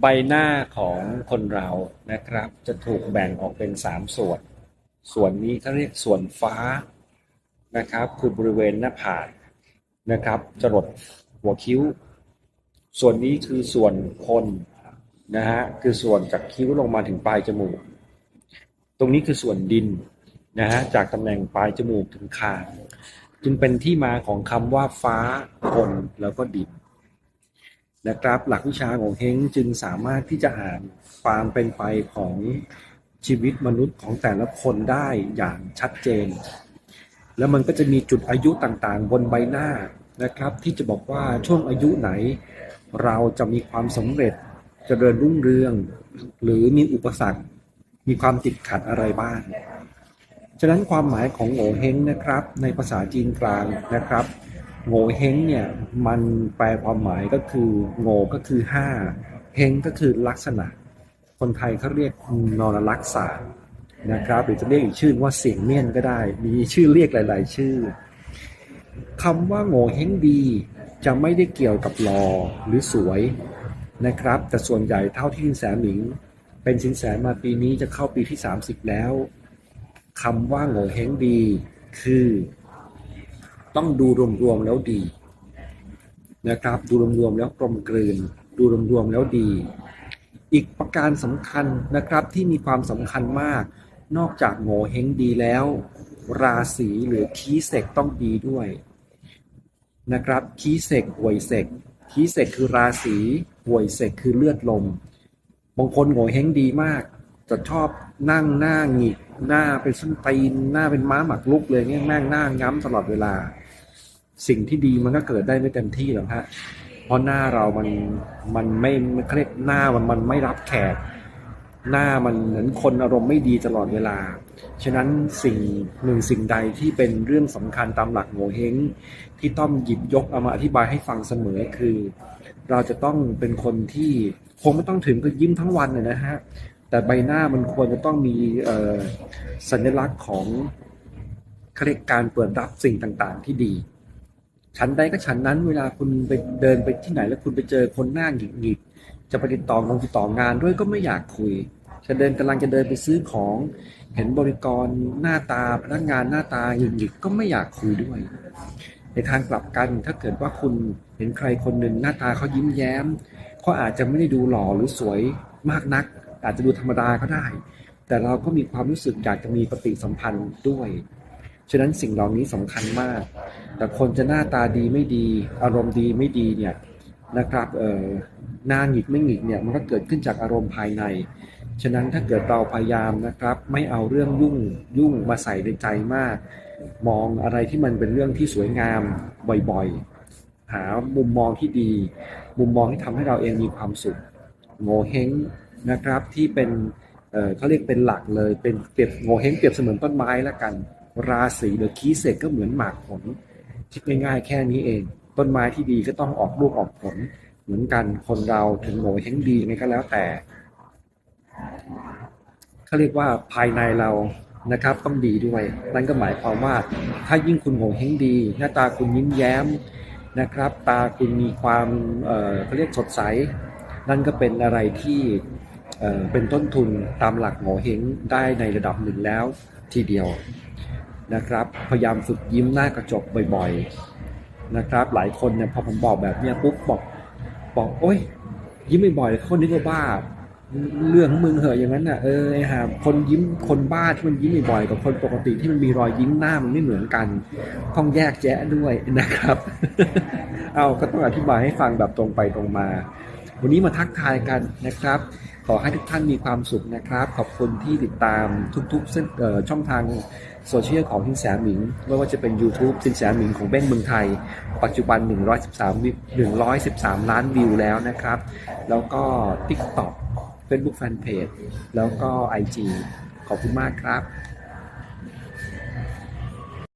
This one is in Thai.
ใบหน้าของคนเรานะครับ จะถูกแบ่งออกเป็นสามส่วน ส่วนนี้เขาเรียกส่วนฟ้านะครับ คือบริเวณหน้าผากนะครับจรดหัวคิ้ว ส่วนนี้คือส่วนคนนะฮะคือส่วนจากคิ้วลงมาถึงปลายจมูก ตรงนี้คือส่วนดินนะฮะจากตำแหน่งปลายจมูกถึงคางจึงเป็นที่มาของคำว่าฟ้าคนแล้วก็ดิน นะครับ หลักวิชาของเฮงจึงสามารถที่จะอ่านความเป็นไปของชีวิตมนุษย์ของแต่ละคนได้อย่างชัดเจน แล้วมันก็จะมีจุดอายุต่างๆ บนใบหน้านะครับ ที่จะบอกว่าช่วงอายุไหน เราจะมีความสำเร็จเจริญรุ่งเรือง หรือมีอุปสรรค มีความติดขัดอะไรบ้างฉะนั้นความหมายของโงเฮงนะครับ ในภาษาจีนกลางนะครับ โง่เฮงเนี่ยมันแปลความหมายก็คือโง่ก็คือห้าเฮงก็คือลักษณะ คนไทยเขาเรียกนรลักษานะครับหรือจะเรียกอีกชื่อว่าเสียงเมี่ยนก็ได้ มีชื่อเรียกหลาย ๆ ชื่อคำว่าโง่เฮงดีจะไม่ได้เกี่ยวกับหลอหรือสวยนะครับ แต่ส่วนใหญ่เท่าที่สินแสหมิง เป็นสินแสมาปีนี้จะเข้าปีที่ 30 แล้วคำว่าโง่เฮงดี คือ ต้องดูรวมๆแล้วดีนะครับ ดูรวมๆแล้วกลมกลืน ดูรวมๆแล้วดี อีกประการสำคัญนะครับที่มีความสำคัญมาก นอกจากโง่เฮงดีแล้ว ราศีหรือคีเสกต้องดีด้วยนะครับคีเสกหวยเสกคีเสกคือราศีหวยเสกคือเลือดลมบางคนโง่เฮงดีมากจะชอบนั่งหน้าหงิกหน้าเป็นส้นตีนหน้าเป็นม้าหมักลุกเลยเนี่ยแม่งหน้าง้ำตลอดเวลา สิ่งที่ดีมันก็เกิดได้ไม่เต็มที่หรอกฮะเพราะหน้าเรามันมันไม่เขาเรียกหน้ามันมันไม่รับแขก หน้ามันเหมือนคนอารมณ์ไม่ดีตลอดเวลา ฉะนั้นสิ่งหนึ่งสิ่งใดที่เป็นเรื่องสำคัญตามหลักโงเฮงที่ต้องหยิบยกเอามาอธิบายให้ฟังเสมอคือ เราจะต้องเป็นคนที่คงไม่ต้องถึงก็ยิ้มทั้งวันนะฮะแต่ใบหน้ามันควรจะต้องมีสัญลักษณ์ของเขาเรียกการเปิดรับสิ่งต่างๆ ที่ดี ฉันใดก็ฉันนั้นเวลาคุณไปเดินไปที่ไหนแล้วคุณไปเจอคนหน้าหงิกหงิกจะไปติดต่องงติดต่องานด้วยก็ไม่อยากคุย จะเดินกำลังจะเดินไปซื้อของ เห็นบริกรหน้าตาพนักงานหน้าตาหงิกหงิกก็ไม่อยากคุยด้วย ในทางกลับกันถ้าเกิดว่าคุณเห็นใครคนหนึ่งหน้าตาเขายิ้มแย้มเขาอาจจะไม่ได้ดูหล่อหรือสวยมากนัก อาจจะดูธรรมดาก็ได้ แต่เราก็มีความรู้สึกอยากจะมีปฏิสัมพันธ์ด้วย ฉะนั้นสิ่งเหล่านี้สำคัญมาก แต่คนจะหน้าตาดีไม่ดี อารมณ์ดีไม่ดีเนี่ยนะครับเอ่อหน้าหงิกไม่หงิกเนี่ยมันก็เกิดขึ้นจากอารมณ์ภายใน ฉะนั้นถ้าเกิดเราพยายามนะครับ ไม่เอาเรื่องยุ่งยุ่งมาใส่ในใจมาก มองอะไรที่มันเป็นเรื่องที่สวยงามบ่อยๆ หามุมมองที่ดี มุมมองที่ทำให้เราเองมีความสุขโงเฮงนะครับที่เป็นเออเขาเรียกเป็นหลักเลยเป็นเปรียบโงเฮงเปรียบเสมือนต้นไม้ละกัน ราศีหรือคีเศษก็เหมือนหมากผลคิดง่ายๆแค่นี้เอง ต้นไม้ที่ดีก็ต้องออกลูกออกผล เหมือนกันคนเราถึงโงเฮงดีไงก็แล้วแต่เขาเรียกว่าภายในเรานะครับต้องดีด้วย นั่นก็หมายความว่าถ้ายิ่งคุณโงเฮงดี หน้าตาคุณยิ้มแย้มนะครับ ตาคุณมีความเอ่อเขาเรียกสดใส นั่นก็เป็นอะไรที่เอ่อเป็นต้นทุนตามหลักโงเฮงได้ในระดับหนึ่งแล้วทีเดียว นะครับ พยายามฝึกยิ้มหน้ากระจกบ่อยๆนะครับ หลายคนเนี่ยพอผมบอกแบบเนี้ยปุ๊บบอกบอกโอ๊ยยิ้มบ่อยๆเขานึกว่าบ้า เรื่องของมึงเหอะอย่างนั้นน่ะเออไอ้ห่าคนยิ้มคนบ้าที่มันยิ้มบ่อยๆกับคนปกติที่มันมีรอยยิ้มหน้ามันไม่เหมือนกันต้องแยกแยะด้วยนะครับ เอาก็ต้องอธิบายให้ฟังแบบตรงไปตรงมา วันนี้มาทักทายกันนะครับ ขอให้ทุกท่านมีความสุขนะครับ ขอบคุณที่ติดตามทุกๆเส้นช่องทางโซเชียลของสินแสหมิง ไม่ว่าจะเป็น YouTube สินแสหมิงของเบ้งเมืองไทย ปัจจุบัน 113 113 ล้านวิวแล้วนะครับ แล้วก็ TikTok Facebook Fanpage แล้วก็ IG ขอบคุณมากครับ